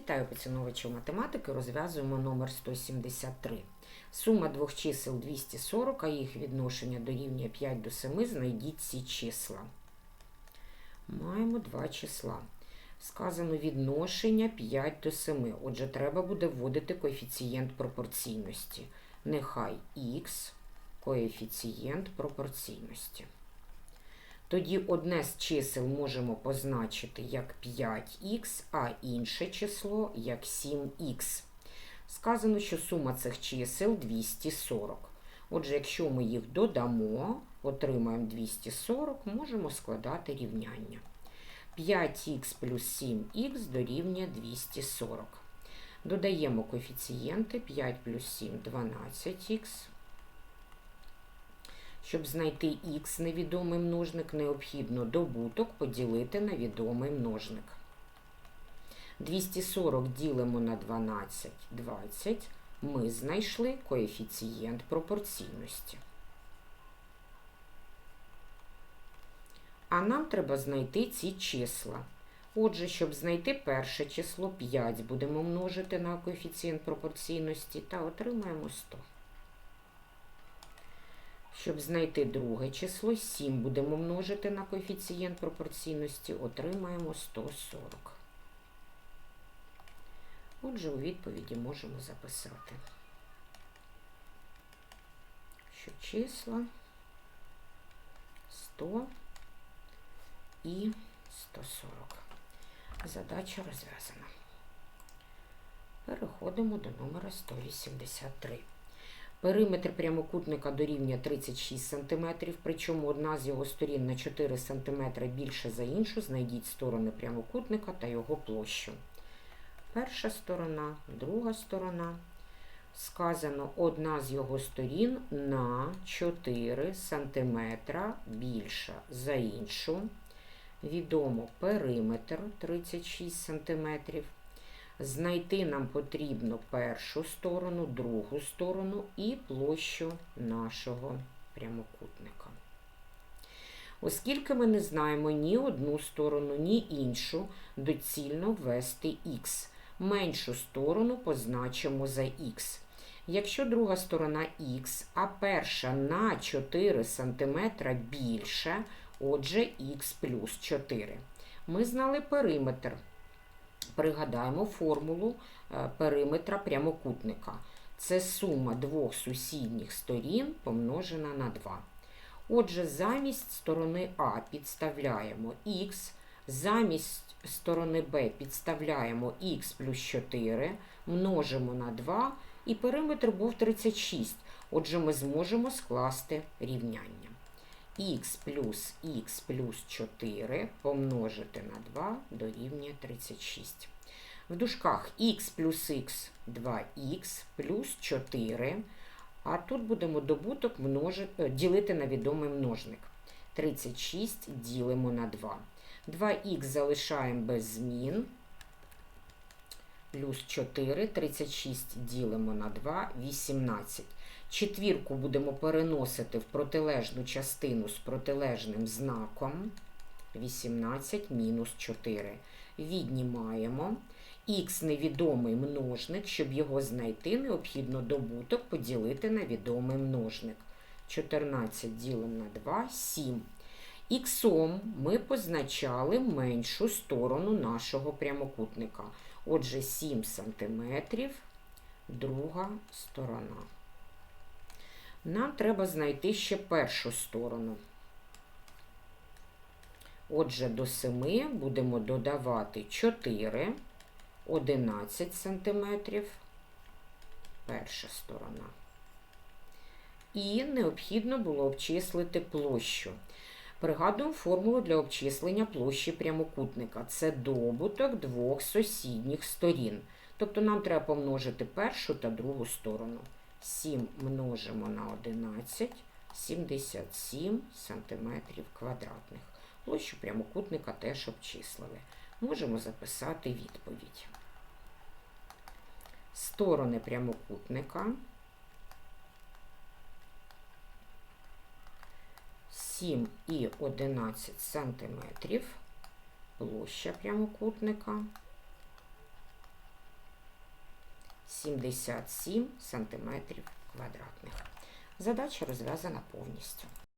Вітаю поціновувачів математики. Розв'язуємо номер 173. Сума двох чисел 240, а їх відношення дорівнює 5 до 7. Знайдіть ці числа. Маємо два числа. Сказано відношення 5 до 7. Отже, треба буде вводити коефіцієнт пропорційності. Нехай х коефіцієнт пропорційності. Тоді одне з чисел можемо позначити як 5х, а інше число як 7х. Сказано, що сума цих чисел 240. Отже, якщо ми їх додамо, отримаємо 240, можемо складати рівняння. 5х плюс 7х дорівнює 240. Додаємо коефіцієнти 5 плюс 7 12х. Щоб знайти х невідомий множник, необхідно добуток поділити на відомий множник. 240 ділимо на 12, 20. Ми знайшли коефіцієнт пропорційності. А нам треба знайти ці числа. Отже, щоб знайти перше число 5, будемо множити на коефіцієнт пропорційності та отримаємо 100. Щоб знайти друге число, 7 будемо множити на коефіцієнт пропорційності, отримаємо 140. Отже, у відповіді можемо записати, що числа 100 і 140. Задача розв'язана. Переходимо до номера 183. Периметр прямокутника дорівнює 36 см, причому одна з його сторін на 4 см більше за іншу. Знайдіть сторони прямокутника та його площу. Перша сторона, друга сторона. Сказано, одна з його сторін на 4 см більша за іншу. Відомо периметр 36 см. Знайти нам потрібно першу сторону, другу сторону і площу нашого прямокутника. Оскільки ми не знаємо ні одну сторону, ні іншу, доцільно ввести х. Меншу сторону позначимо за х. Якщо друга сторона х, а перша на 4 см більша, отже х плюс 4. Ми знали периметр. Пригадаємо формулу периметра прямокутника. Це сума двох сусідніх сторін помножена на 2. Отже, замість сторони А підставляємо х, замість сторони Б підставляємо х плюс 4, множимо на 2, і периметр був 36. Отже, ми зможемо скласти рівняння. Х плюс х плюс 4 помножити на 2 дорівнює 36. В дужках х плюс х 2х плюс 4. А тут будемо добуток множити, ділити на відомий множник. 36 ділимо на 2. 2х залишаємо без змін. Плюс 4, 36 ділимо на 2, 18. Четвірку будемо переносити в протилежну частину з протилежним знаком. 18 мінус 4. Віднімаємо. Х невідомий множник, щоб його знайти, необхідно добуток поділити на відомий множник. 14 ділимо на 2, 7. Іксом ми позначали меншу сторону нашого прямокутника. Отже, 7 см, друга сторона. Нам треба знайти ще першу сторону. Отже, до 7 будемо додавати 4, 11 см, перша сторона. І необхідно було обчислити площу. Пригадуємо формулу для обчислення площі прямокутника. Це добуток двох сусідніх сторін. Тобто нам треба помножити першу та другу сторону. 7 множимо на 11, 77 см квадратних. Площу прямокутника теж обчислили. Можемо записати відповідь. Сторони прямокутника 7 і 11 см. Площа прямокутника 77 см квадратних. Задача розв'язана повністю.